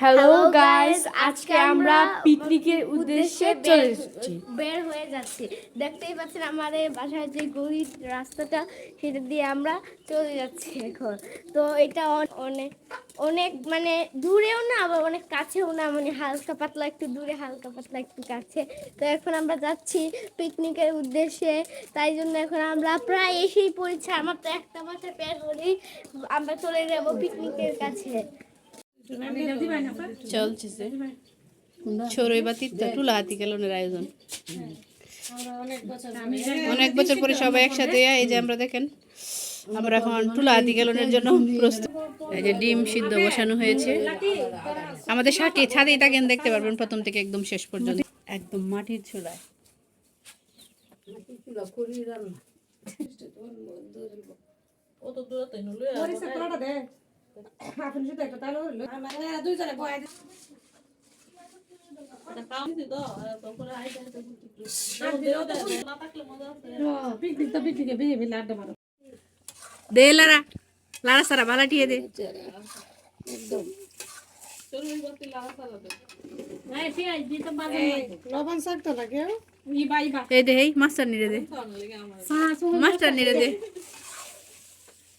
Hello guys আজকে আমরা পিকনিকের উদ্দেশ্যে চলে এসেছি। বের হয়ে যাচ্ছি। দেখতেই পাচ্ছেন আমাদের বাসার যে গলির রাস্তাটা সেটা দিয়ে আমরা চলে যাচ্ছি এখন। তো এটা অনেক অনেক মানে দূরেও না আবার অনেক কাছেও না। মানে হালকা পাতলা একটু দূরে হালকা পাতলা একটু কাছে। তো এখন আমরা যাচ্ছি পিকনিকের উদ্দেশ্যে। তাই জন্য এখন আমরা প্রায় এসেই পড়েছি। আমার তো একটা মাসে বের হলেই আমরা চলে যাব পিকনিকের কাছে। চলছে সরই বা তীর্থ টুলা হাতি গেলনের আয়োজন। অনেক বছর পরে সবাই একসাথে এই যে আমরা দেখেন আমরা এখন টুলা হাতি গেলনের জন্য প্রস্তুত। এই যে ডিম সিদ্ধ বসানো হয়েছে। আমাদের শাকে ছাদে এটা কেন দেখতে পারবেন প্রথম থেকে একদম শেষ পর্যন্ত। একদম মাটির চুলায়। দে লারা লারা সারা ভালা টিয়ে দে এই দে এই মাস্টার নিরে দে মাস্টার নিরে দে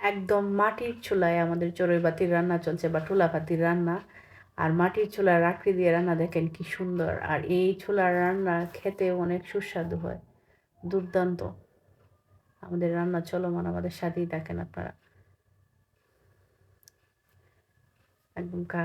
একদম মাটির চুলায় আমাদের চড়ুইবাতির রান্না চলছে বা টুলাপাতির রান্না। আর মাটির চুলার রাখড়ি দিয়ে রান্না দেখেন কি সুন্দর। আর এই চুলার রান্না খেতে অনেক সুস্বাদু হয়। দুর্দান্ত। আমাদের রান্না চলমান, আমাদের সাথেই থাকেন আপনারা। একদম কা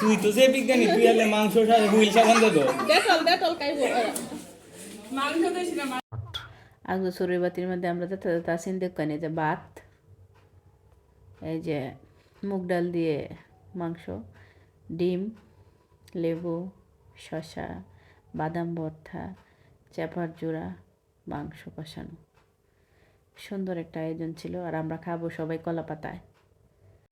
তুই তো যে বিজ্ঞানী তুই আলে মাংস হুইল সাবান দে তো। চড়ুইবাতির মধ্যে আমরা যে ভাত এই যে মুগ ডাল দিয়ে মাংস ডিম লেবু শসা বাদাম ভর্তা চেপার জোড়া মাংস কষানো। সুন্দর একটা আয়োজন ছিল আর আমরা খাব সবাই কলা পাতায়